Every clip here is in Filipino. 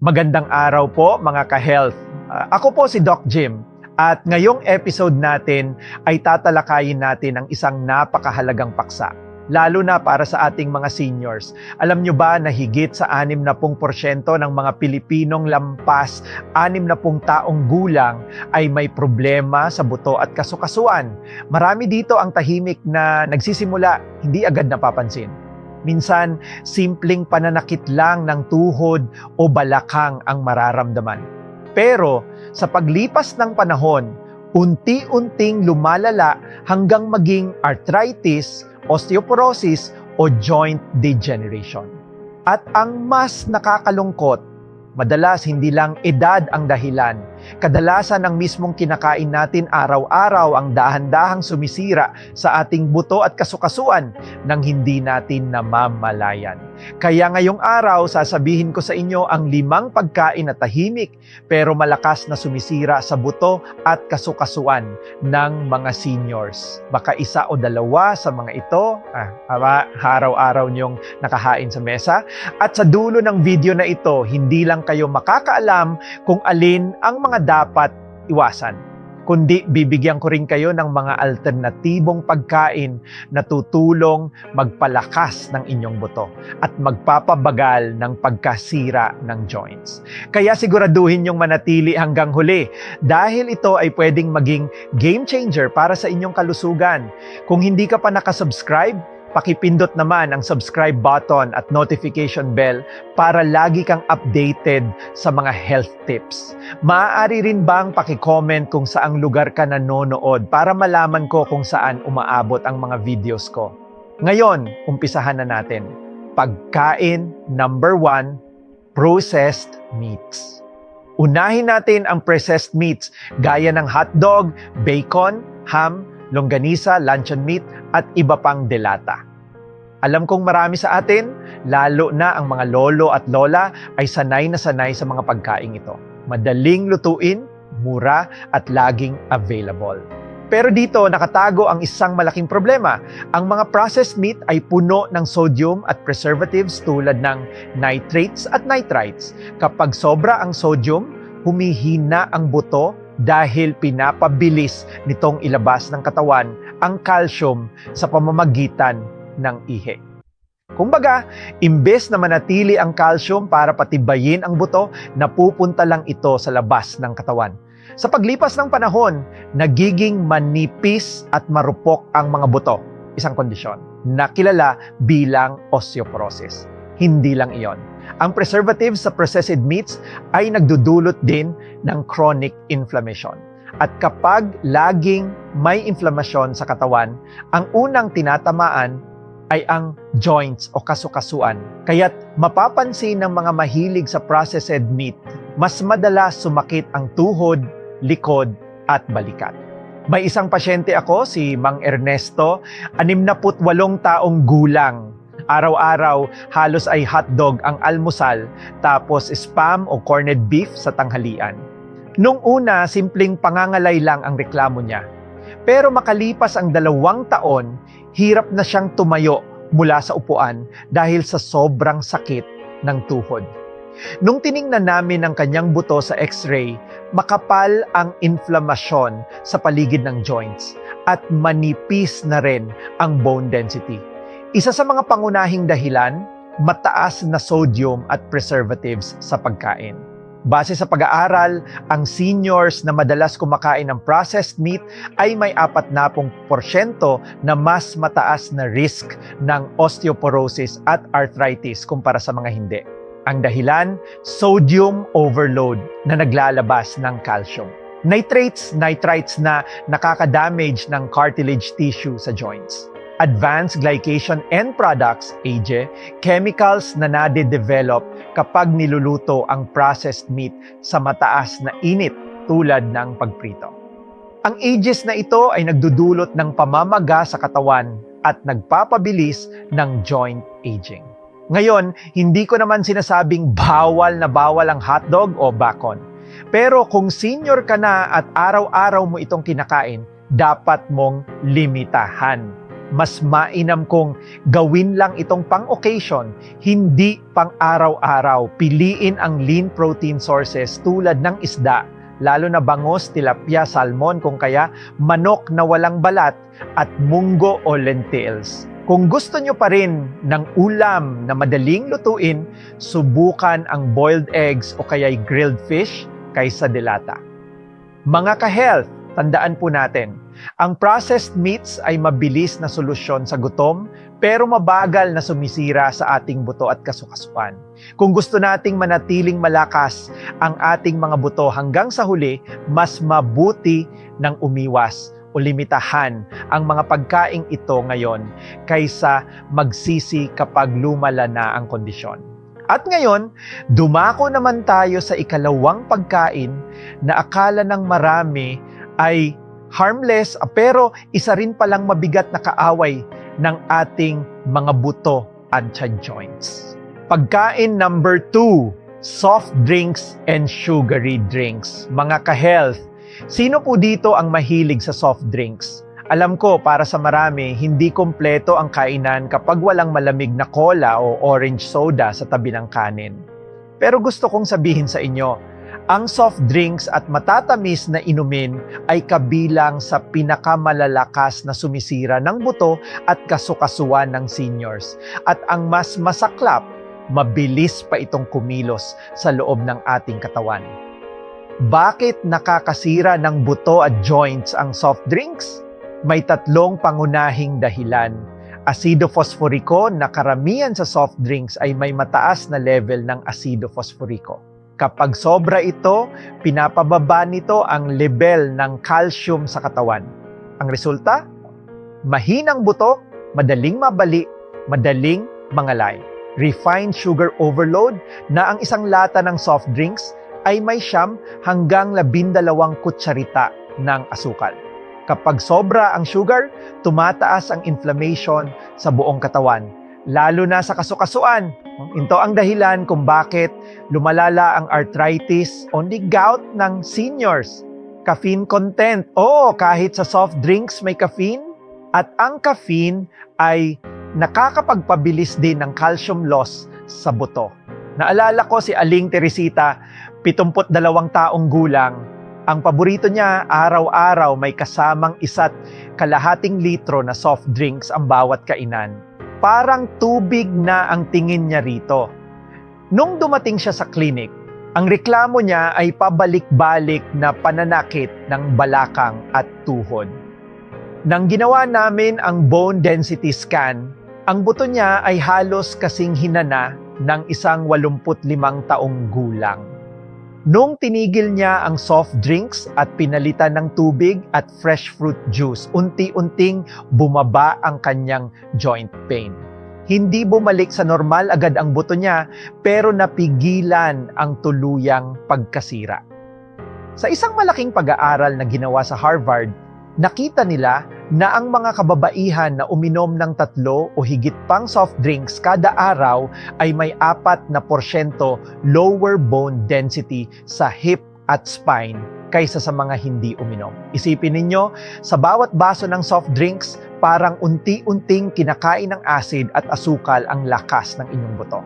Magandang araw po mga ka-health. Ah, ako po si Doc Jim at ngayong episode natin ay tatalakayin natin ang isang napakahalagang paksa lalo na para sa ating mga seniors. Alam nyo ba na higit sa 60% ng mga Pilipinong lampas 60 taong gulang ay may problema sa buto at kasukasuan. Marami dito ang tahimik na nagsisimula, hindi agad napapansin. Minsan, simpleng pananakit lang ng tuhod o balakang ang mararamdaman. Pero sa paglipas ng panahon, unti-unting lumalala hanggang maging arthritis, osteoporosis o joint degeneration. At ang mas nakakalungkot, madalas hindi lang edad ang dahilan. Kadalasan ang mismong kinakain natin araw-araw ang dahan-dahang sumisira sa ating buto at kasukasuan nang hindi natin namamalayan. Kaya ngayong araw, sasabihin ko sa inyo ang limang pagkain na tahimik pero malakas na sumisira sa buto at kasukasuan ng mga seniors. Baka isa o dalawa sa mga ito, ah, araw-araw niyong nakahain sa mesa. At sa dulo ng video na ito, hindi lang kayo makakaalam kung alin ang mga dapat iwasan kundi bibigyan ko rin kayo ng mga alternatibong pagkain na tutulong magpalakas ng inyong buto at magpapabagal ng pagkasira ng joints. Kaya siguraduhin yung manatili hanggang huli dahil ito ay pwedeng maging game changer para sa inyong kalusugan. Kung hindi ka pa nakasubscribe, pakipindot naman ang subscribe button at notification bell para lagi kang updated sa mga health tips. Maaari rin bang pakicomment kung saang lugar ka nanonood para malaman ko kung saan umaabot ang mga videos ko. Ngayon, umpisahan na natin. Pagkain number one, processed meats. Unahin natin ang processed meats gaya ng hotdog, bacon, ham, longganisa, luncheon meat, at iba pang delata. Alam kong marami sa atin, lalo na ang mga lolo at lola, ay sanay na sanay sa mga pagkain ito. Madaling lutuin, mura, at laging available. Pero dito nakatago ang isang malaking problema. Ang mga processed meat ay puno ng sodium at preservatives tulad ng nitrates at nitrites. Kapag sobra ang sodium, humihina ang buto dahil pinapabilis nitong ilabas ng katawan ang calcium sa pamamagitan ng ihi. Kumbaga, imbes na manatili ang calcium para patibayin ang buto, napupunta lang ito sa labas ng katawan. Sa paglipas ng panahon, nagiging manipis at marupok ang mga buto, isang kondisyon na kilala bilang osteoporosis. Hindi lang iyon. Ang preservatives sa processed meats ay nagdudulot din ng chronic inflammation. At kapag laging may inflamasyon sa katawan, ang unang tinatamaan ay ang joints o kasukasuan. Kaya't mapapansin ng mga mahilig sa processed meat, mas madalas sumakit ang tuhod, likod at balikat. May isang pasyente ako, si Mang Ernesto, 68 taong gulang. Araw-araw, halos ay hotdog ang almusal, tapos spam o corned beef sa tanghalian. Nung una, simpleng pangangalay lang ang reklamo niya. Pero makalipas ang dalawang taon, hirap na siyang tumayo mula sa upuan dahil sa sobrang sakit ng tuhod. Nung tiningnan namin ang kanyang buto sa x-ray, makapal ang inflamasyon sa paligid ng joints at manipis na rin ang bone density. Isa sa mga pangunahing dahilan, mataas na sodium at preservatives sa pagkain. Base sa pag-aaral, ang seniors na madalas kumakain ng processed meat ay may 40% na mas mataas na risk ng osteoporosis at arthritis kumpara sa mga hindi. Ang dahilan, sodium overload na naglalabas ng calcium. Nitrates, nitrites na nakaka-damage ng cartilage tissue sa joints advanced glycation end products, AGE, chemicals na nade-develop kapag niluluto ang processed meat sa mataas na init tulad ng pagprito. Ang ages na ito ay nagdudulot ng pamamaga sa katawan at nagpapabilis ng joint aging. Ngayon, hindi ko naman sinasabing bawal na bawal ang hotdog o bacon. Pero kung senior ka na at araw-araw mo itong kinakain, dapat mong limitahan mas mainam kong gawin lang itong pang-occasion, hindi pang-araw-araw. Piliin ang lean protein sources tulad ng isda, lalo na bangos, tilapia, salmon, kung kaya manok na walang balat at munggo o lentils. Kung gusto nyo pa rin ng ulam na madaling lutuin, subukan ang boiled eggs o kaya'y grilled fish kaysa delata. Mga ka-health, tandaan po natin, ang processed meats ay mabilis na solusyon sa gutom pero mabagal na sumisira sa ating buto at kasukasuan. Kung gusto nating manatiling malakas ang ating mga buto hanggang sa huli, mas mabuti ng umiwas o limitahan ang mga pagkaing ito ngayon kaysa magsisi kapag lumala na ang kondisyon. At ngayon, dumako naman tayo sa ikalawang pagkain na akala ng marami ay harmless pero isa rin palang mabigat na kaaway ng ating mga buto at tiyan joints. Pagkain number two, soft drinks and sugary drinks. Mga ka-health, sino po dito ang mahilig sa soft drinks? Alam ko para sa marami, hindi kompleto ang kainan kapag walang malamig na cola o orange soda sa tabi ng kanin. Pero gusto kong sabihin sa inyo, ang soft drinks at matatamis na inumin ay kabilang sa pinakamalalakas na sumisira ng buto at kasukasuan ng seniors. At ang mas masaklap, mabilis pa itong kumilos sa loob ng ating katawan. Bakit nakakasira ng buto at joints ang soft drinks? May tatlong pangunahing dahilan. Asido fosforiko na karamihan sa soft drinks ay may mataas na level ng asido fosforiko. Kapag sobra ito, pinapababa nito ang level ng calcium sa katawan. Ang resulta? Mahinang buto, madaling mabali, madaling mangalay. Refined sugar overload na ang isang lata ng soft drinks ay may siyam hanggang labindalawang kutsarita ng asukal. Kapag sobra ang sugar, tumataas ang inflammation sa buong katawan, lalo na sa kasukasuan. Ito ang dahilan kung bakit lumalala ang arthritis o the gout ng seniors. Caffeine content. Oo, kahit sa soft drinks may caffeine. At ang caffeine ay nakakapagpabilis din ng calcium loss sa buto. Naalala ko si Aling Teresita, 72 taong gulang. Ang paborito niya, araw-araw may kasamang isa't kalahating litro na soft drinks ang bawat kainan. Parang tubig na ang tingin niya rito. Nung dumating siya sa clinic, ang reklamo niya ay pabalik-balik na pananakit ng balakang at tuhod. Nang ginawa namin ang bone density scan, ang buto niya ay halos kasing hinana ng isang 85 taong gulang. Nung tinigil niya ang soft drinks at pinalitan ng tubig at fresh fruit juice, unti-unting bumaba ang kanyang joint pain. Hindi bumalik sa normal agad ang buto niya, pero napigilan ang tuluyang pagkasira. Sa isang malaking pag-aaral na ginawa sa Harvard, nakita nila na ang mga kababaihan na uminom ng tatlo o higit pang soft drinks kada araw ay may apat na porsyento lower bone density sa hip at spine kaysa sa mga hindi uminom. Isipin ninyo, sa bawat baso ng soft drinks, parang unti-unting kinakain ng acid at asukal ang lakas ng inyong buto.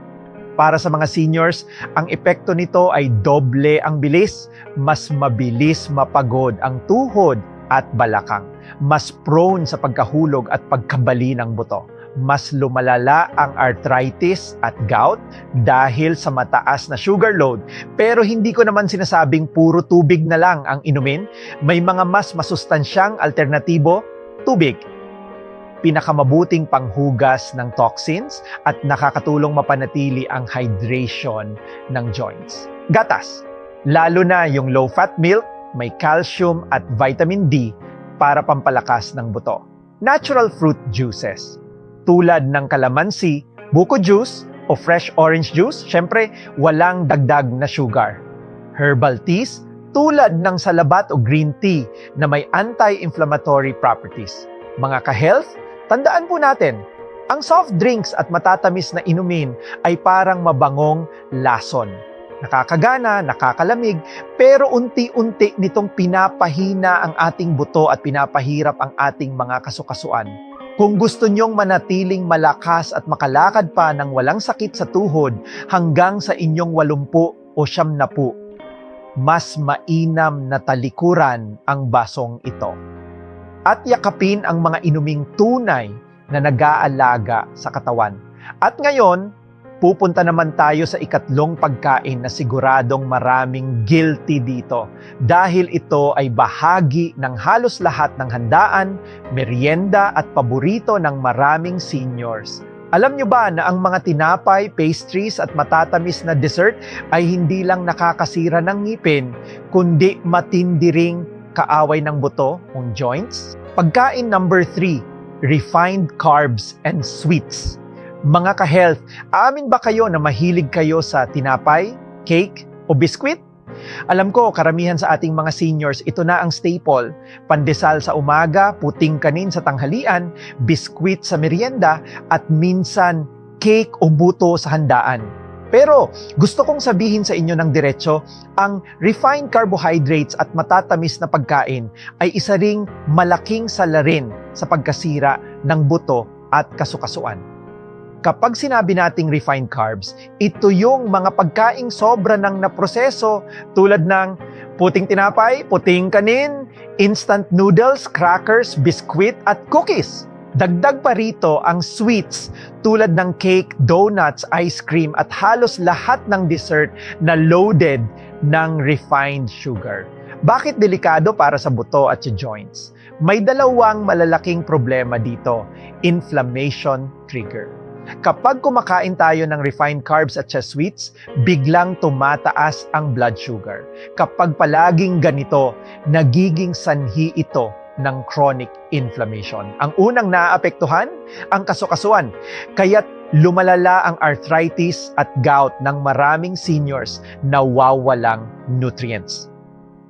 Para sa mga seniors, ang epekto nito ay doble ang bilis, mas mabilis mapagod ang tuhod at balakang. Mas prone sa pagkahulog at pagkabali ng buto. Mas lumalala ang arthritis at gout dahil sa mataas na sugar load. Pero hindi ko naman sinasabing puro tubig na lang ang inumin. May mga mas masustansyang alternatibo, tubig. Pinakamabuting panghugas ng toxins at nakakatulong mapanatili ang hydration ng joints. Gatas, lalo na yung low-fat milk, may calcium at vitamin D para pampalakas ng buto. Natural fruit juices, tulad ng kalamansi, buko juice, o fresh orange juice, syempre walang dagdag na sugar. Herbal teas, tulad ng salabat o green tea na may anti-inflammatory properties. Mga ka-health, tandaan po natin, ang soft drinks at matatamis na inumin ay parang mabangong lason nakakagana, nakakalamig, pero unti-unti nitong pinapahina ang ating buto at pinapahirap ang ating mga kasukasuan. Kung gusto nyong manatiling malakas at makalakad pa ng walang sakit sa tuhod hanggang sa inyong walumpu o siyam na po, mas mainam na talikuran ang basong ito. At yakapin ang mga inuming tunay na nag-aalaga sa katawan. At ngayon, pupunta naman tayo sa ikatlong pagkain na siguradong maraming guilty dito dahil ito ay bahagi ng halos lahat ng handaan, merienda at paborito ng maraming seniors. Alam nyo ba na ang mga tinapay, pastries at matatamis na dessert ay hindi lang nakakasira ng ngipin, kundi matindi ring kaaway ng buto o joints? Pagkain number 3, refined carbs and sweets. Mga ka-health, amin ba kayo na mahilig kayo sa tinapay, cake, o biskwit? Alam ko, karamihan sa ating mga seniors, ito na ang staple. Pandesal sa umaga, puting kanin sa tanghalian, biskwit sa merienda, at minsan cake o buto sa handaan. Pero gusto kong sabihin sa inyo ng diretso, ang refined carbohydrates at matatamis na pagkain ay isa ring malaking salarin sa pagkasira ng buto at kasukasuan. Kapag sinabi nating refined carbs, ito yung mga pagkaing sobra ng naproseso tulad ng puting tinapay, puting kanin, instant noodles, crackers, biskwit at cookies. Dagdag pa rito ang sweets tulad ng cake, donuts, ice cream at halos lahat ng dessert na loaded ng refined sugar. Bakit delikado para sa buto at sa joints? May dalawang malalaking problema dito, inflammation trigger. Kapag kumakain tayo ng refined carbs at sweets, biglang tumataas ang blood sugar. Kapag palaging ganito, nagiging sanhi ito ng chronic inflammation. Ang unang naaapektuhan, ang kasukasuan. Kaya't lumalala ang arthritis at gout ng maraming seniors na wawalang nutrients.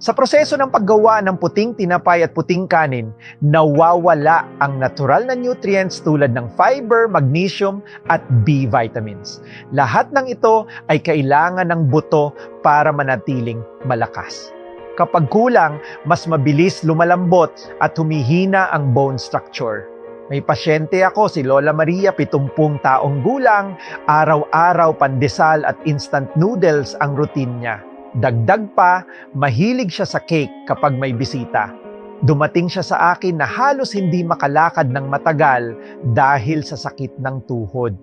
Sa proseso ng paggawa ng puting tinapay at puting kanin, nawawala ang natural na nutrients tulad ng fiber, magnesium at B vitamins. Lahat ng ito ay kailangan ng buto para manatiling malakas. Kapag kulang, mas mabilis lumalambot at humihina ang bone structure. May pasyente ako, si Lola Maria, 70 taong gulang, araw-araw pandesal at instant noodles ang routine niya. Dagdag pa, mahilig siya sa cake kapag may bisita. Dumating siya sa akin na halos hindi makalakad ng matagal dahil sa sakit ng tuhod.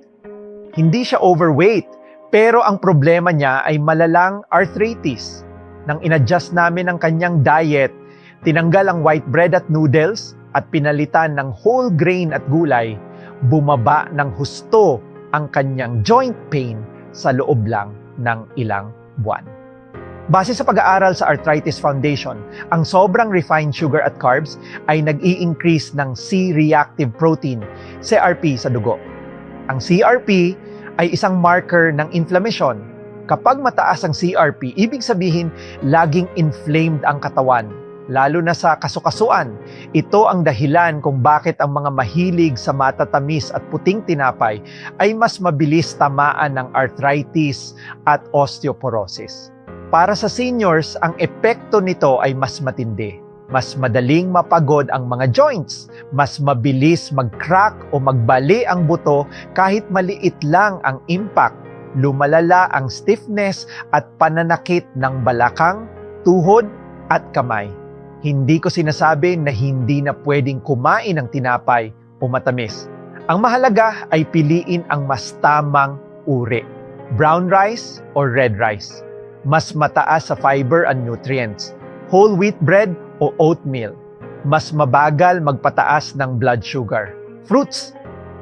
Hindi siya overweight, pero ang problema niya ay malalang arthritis. Nang inadjust namin ang kanyang diet, tinanggal ang white bread at noodles at pinalitan ng whole grain at gulay, bumaba ng husto ang kanyang joint pain sa loob lang ng ilang buwan. Base sa pag-aaral sa Arthritis Foundation, ang sobrang refined sugar at carbs ay nag-i-increase ng C-reactive protein, CRP, sa dugo. Ang CRP ay isang marker ng inflammation. Kapag mataas ang CRP, ibig sabihin laging inflamed ang katawan, lalo na sa kasukasuan. Ito ang dahilan kung bakit ang mga mahilig sa matatamis at puting tinapay ay mas mabilis tamaan ng arthritis at osteoporosis. Para sa seniors, ang epekto nito ay mas matindi. Mas madaling mapagod ang mga joints, mas mabilis mag-crack o magbali ang buto kahit maliit lang ang impact. Lumalala ang stiffness at pananakit ng balakang, tuhod at kamay. Hindi ko sinasabi na hindi na pwedeng kumain ng tinapay o matamis. Ang mahalaga ay piliin ang mas tamang uri. Brown rice or red rice mas mataas sa fiber and nutrients. Whole wheat bread o oatmeal, mas mabagal magpataas ng blood sugar. Fruits,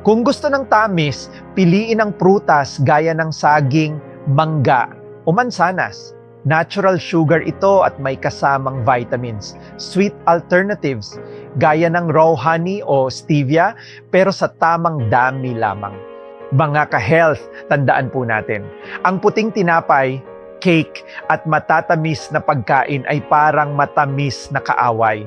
kung gusto ng tamis, piliin ang prutas gaya ng saging, mangga o mansanas. Natural sugar ito at may kasamang vitamins. Sweet alternatives gaya ng raw honey o stevia pero sa tamang dami lamang. Mga ka-health, tandaan po natin, ang puting tinapay cake at matatamis na pagkain ay parang matamis na kaaway.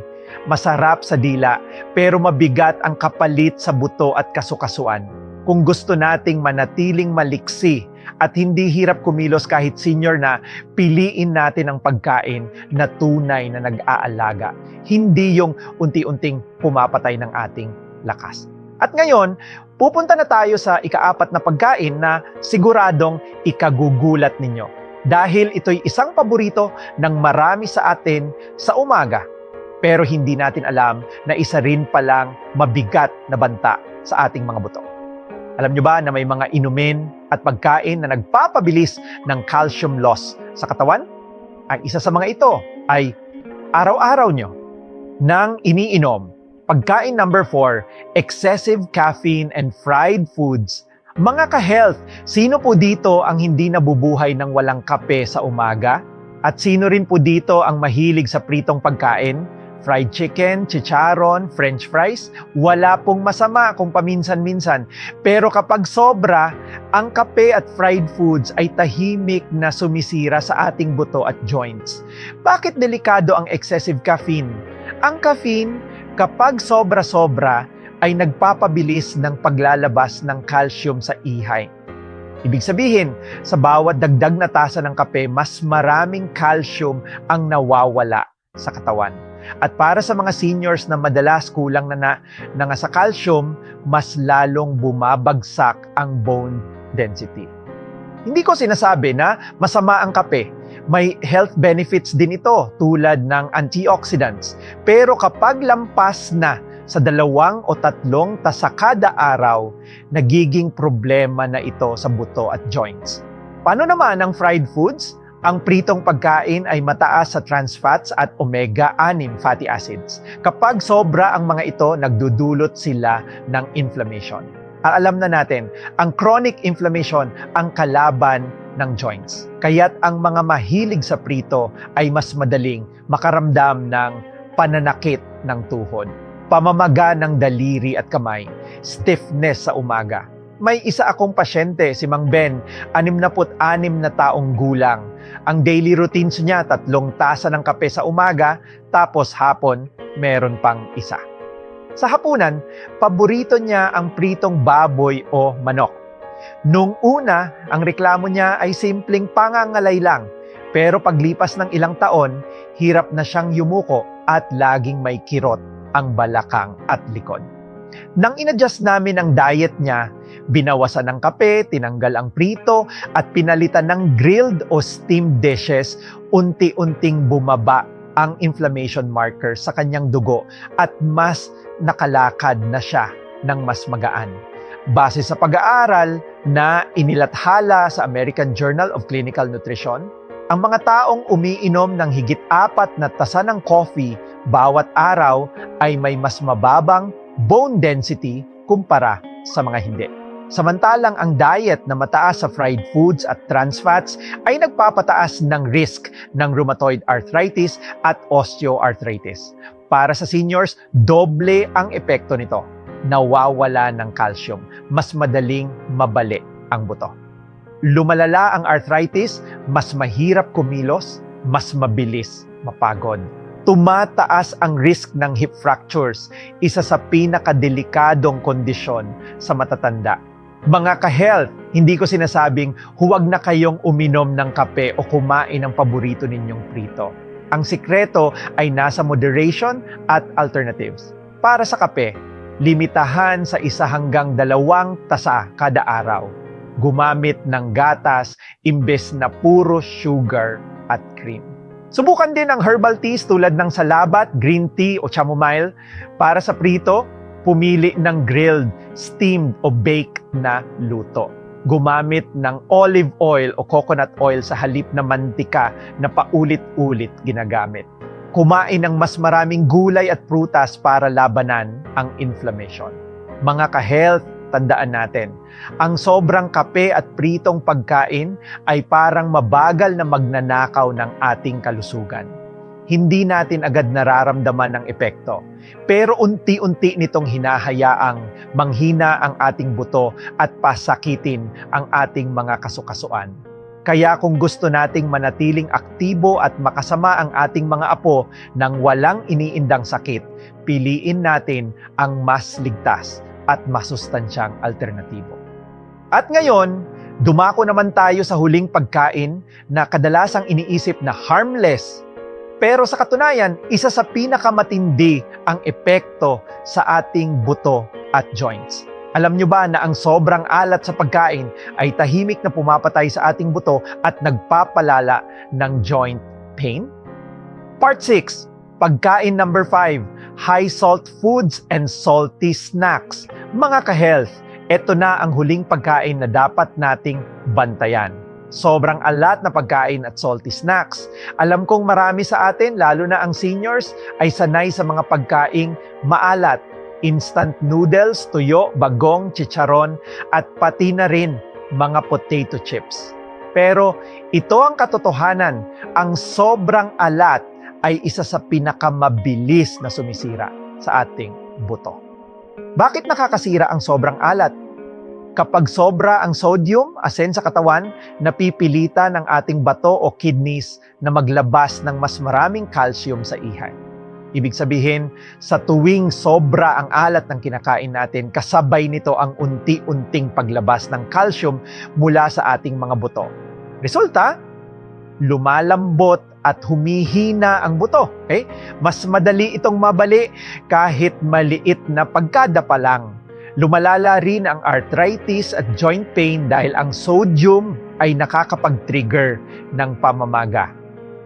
Masarap sa dila, pero mabigat ang kapalit sa buto at kasukasuan. Kung gusto nating manatiling maliksi at hindi hirap kumilos kahit senior na, piliin natin ang pagkain na tunay na nag-aalaga. Hindi yung unti-unting pumapatay ng ating lakas. At ngayon, pupunta na tayo sa ikaapat na pagkain na siguradong ikagugulat ninyo. Dahil ito'y isang paborito ng marami sa atin sa umaga. Pero hindi natin alam na isa rin palang mabigat na banta sa ating mga buto. Alam nyo ba na may mga inumin at pagkain na nagpapabilis ng calcium loss sa katawan? Ang isa sa mga ito ay araw-araw nyo nang iniinom. Pagkain number 4, excessive caffeine and fried foods. Mga ka-health, sino po dito ang hindi nabubuhay ng walang kape sa umaga? At sino rin po dito ang mahilig sa pritong pagkain? Fried chicken, chicharon, french fries, wala pong masama kung paminsan-minsan. Pero kapag sobra, ang kape at fried foods ay tahimik na sumisira sa ating buto at joints. Bakit delikado ang excessive caffeine? Ang caffeine, kapag sobra-sobra, ay nagpapabilis ng paglalabas ng calcium sa ihay. Ibig sabihin, sa bawat dagdag na tasa ng kape, mas maraming calcium ang nawawala sa katawan. At para sa mga seniors na madalas kulang na, na, na nga sa calcium, mas lalong bumabagsak ang bone density. Hindi ko sinasabi na masama ang kape. May health benefits din ito tulad ng antioxidants. Pero kapag lampas na sa dalawang o tatlong tasa kada araw, nagiging problema na ito sa buto at joints. Paano naman ang fried foods? Ang pritong pagkain ay mataas sa trans fats at omega-6 fatty acids. Kapag sobra ang mga ito, nagdudulot sila ng inflammation. Alam na natin, ang chronic inflammation ang kalaban ng joints. Kaya't ang mga mahilig sa prito ay mas madaling makaramdam ng pananakit ng tuhod, pamamaga ng daliri at kamay, stiffness sa umaga. May isa akong pasyente, si Mang Ben, 66 na taong gulang. Ang daily routines niya, tatlong tasa ng kape sa umaga, tapos hapon, meron pang isa. Sa hapunan, paborito niya ang pritong baboy o manok. Nung una, ang reklamo niya ay simpleng pangangalay lang. Pero paglipas ng ilang taon, hirap na siyang yumuko at laging may kirot ang balakang at likod. Nang inadjust namin ang diet niya, binawasan ng kape, tinanggal ang prito, at pinalitan ng grilled o steamed dishes, unti-unting bumaba ang inflammation marker sa kanyang dugo at mas nakalakad na siya ng mas magaan. Base sa pag-aaral na inilathala sa American Journal of Clinical Nutrition, ang mga taong umiinom ng higit apat na tasa ng coffee bawat araw ay may mas mababang bone density kumpara sa mga hindi. Samantalang ang diet na mataas sa fried foods at trans fats ay nagpapataas ng risk ng rheumatoid arthritis at osteoarthritis. Para sa seniors, doble ang epekto nito. Nawawala ng calcium. Mas madaling mabali ang buto. Lumalala ang arthritis, mas mahirap kumilos, mas mabilis mapagod tumataas ang risk ng hip fractures, isa sa pinakadelikadong kondisyon sa matatanda. Mga ka-health, hindi ko sinasabing huwag na kayong uminom ng kape o kumain ng paborito ninyong prito. Ang sikreto ay nasa moderation at alternatives. Para sa kape, limitahan sa isa hanggang dalawang tasa kada araw. Gumamit ng gatas imbes na puro sugar at cream. Subukan din ang herbal teas tulad ng salabat, green tea o chamomile. Para sa prito, pumili ng grilled, steamed o baked na luto. Gumamit ng olive oil o coconut oil sa halip na mantika na paulit-ulit ginagamit. Kumain ng mas maraming gulay at prutas para labanan ang inflammation. Mga ka-health, tandaan natin, ang sobrang kape at pritong pagkain ay parang mabagal na magnanakaw ng ating kalusugan. Hindi natin agad nararamdaman ang epekto, pero unti-unti nitong hinahayaang manghina ang ating buto at pasakitin ang ating mga kasukasuan. Kaya kung gusto nating manatiling aktibo at makasama ang ating mga apo nang walang iniindang sakit, piliin natin ang mas ligtas at masustansyang alternatibo. At ngayon, dumako naman tayo sa huling pagkain na kadalasang iniisip na harmless Pero sa katunayan, isa sa pinakamatindi ang epekto sa ating buto at joints. Alam nyo ba na ang sobrang alat sa pagkain ay tahimik na pumapatay sa ating buto at nagpapalala ng joint pain? Part 6, pagkain number 5, high salt foods and salty snacks. Mga ka-health, ito na ang huling pagkain na dapat nating bantayan. Sobrang alat na pagkain at salty snacks. Alam kong marami sa atin, lalo na ang seniors, ay sanay sa mga pagkaing maalat. Instant noodles, tuyo, bagong, chicharon, at pati na rin mga potato chips. Pero ito ang katotohanan, ang sobrang alat ay isa sa pinakamabilis na sumisira sa ating buto. Bakit nakakasira ang sobrang alat? Kapag sobra ang sodium, asen sa katawan, napipilitan ng ating bato o kidneys na maglabas ng mas maraming calcium sa ihay. Ibig sabihin, sa tuwing sobra ang alat ng kinakain natin, kasabay nito ang unti-unting paglabas ng calcium mula sa ating mga buto. Resulta, lumalambot at humihina ang buto. Okay? Mas madali itong mabali kahit maliit na pagkadapa lang. Lumalala rin ang arthritis at joint pain dahil ang sodium ay nakakapag-trigger ng pamamaga.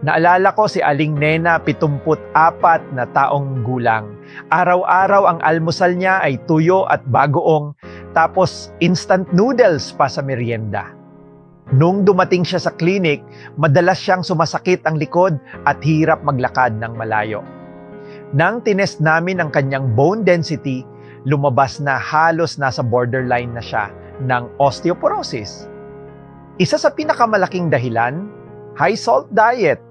Naalala ko si Aling Nena, 74 na taong gulang. Araw-araw ang almusal niya ay tuyo at bagoong, tapos instant noodles pa sa merienda. Nung dumating siya sa klinik, madalas siyang sumasakit ang likod at hirap maglakad ng malayo. Nang tinest namin ang kanyang bone density, lumabas na halos nasa borderline na siya ng osteoporosis. Isa sa pinakamalaking dahilan, high salt diet.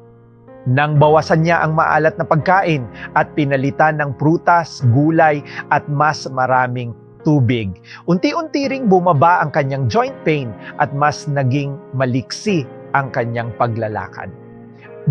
Nang bawasan niya ang maalat na pagkain at pinalitan ng prutas, gulay at mas maraming tubig. Unti-unti ring bumaba ang kanyang joint pain at mas naging maliksi ang kanyang paglalakad.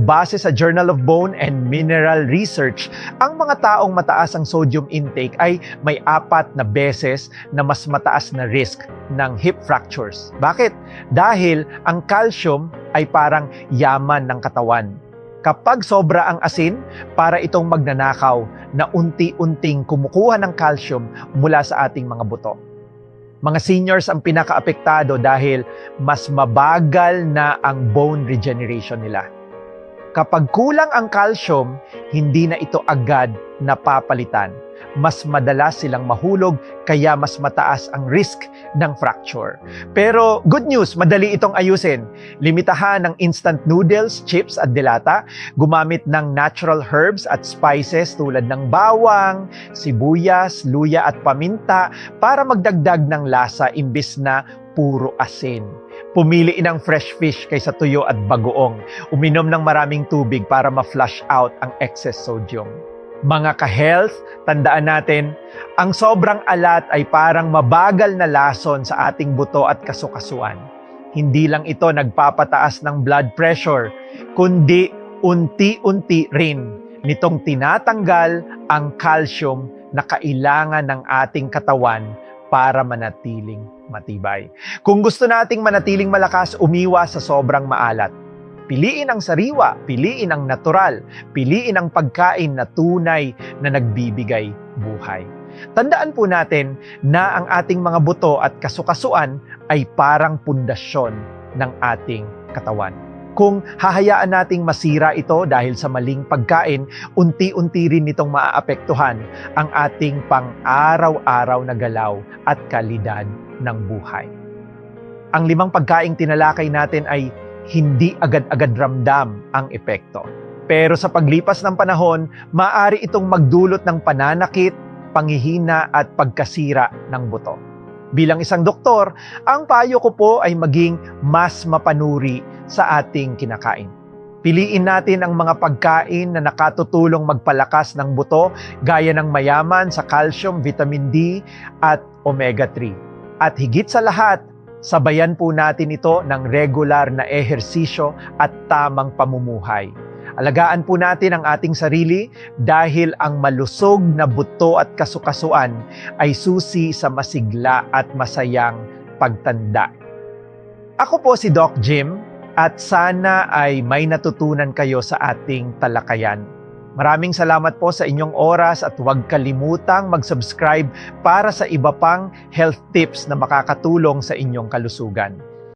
Base sa Journal of Bone and Mineral Research, ang mga taong mataas ang sodium intake ay may apat na beses na mas mataas na risk ng hip fractures. Bakit? Dahil ang calcium ay parang yaman ng katawan. Kapag sobra ang asin, para itong magnanakaw na unti-unting kumukuha ng calcium mula sa ating mga buto. Mga seniors ang pinakaapektado dahil mas mabagal na ang bone regeneration nila. Kapag kulang ang calcium, hindi na ito agad napapalitan. Mas madalas silang mahulog kaya mas mataas ang risk ng fracture. Pero good news, madali itong ayusin. Limitahan ng instant noodles, chips at dilata. Gumamit ng natural herbs at spices tulad ng bawang, sibuyas, luya at paminta para magdagdag ng lasa imbis na puro asin. Pumili ng fresh fish kaysa tuyo at bagoong. Uminom ng maraming tubig para ma-flush out ang excess sodium. Mga ka-health, tandaan natin, ang sobrang alat ay parang mabagal na lason sa ating buto at kasukasuan. Hindi lang ito nagpapataas ng blood pressure, kundi unti-unti rin nitong tinatanggal ang calcium na kailangan ng ating katawan para manatiling matibay. Kung gusto nating manatiling malakas, umiwas sa sobrang maalat. Piliin ang sariwa, piliin ang natural, piliin ang pagkain na tunay na nagbibigay buhay. Tandaan po natin na ang ating mga buto at kasukasuan ay parang pundasyon ng ating katawan. Kung hahayaan nating masira ito dahil sa maling pagkain, unti-unti rin nitong maaapektuhan ang ating pang-araw-araw na galaw at kalidad ng buhay. Ang limang pagkaing tinalakay natin ay hindi agad-agad ramdam ang epekto. Pero sa paglipas ng panahon, maaari itong magdulot ng pananakit, panghihina at pagkasira ng buto. Bilang isang doktor, ang payo ko po ay maging mas mapanuri sa ating kinakain. Piliin natin ang mga pagkain na nakatutulong magpalakas ng buto gaya ng mayaman sa calcium, vitamin D at omega-3. At higit sa lahat, sabayan po natin ito ng regular na ehersisyo at tamang pamumuhay. Alagaan po natin ang ating sarili dahil ang malusog na buto at kasukasuan ay susi sa masigla at masayang pagtanda. Ako po si Doc Jim at sana ay may natutunan kayo sa ating talakayan. Maraming salamat po sa inyong oras at huwag kalimutang mag-subscribe para sa iba pang health tips na makakatulong sa inyong kalusugan.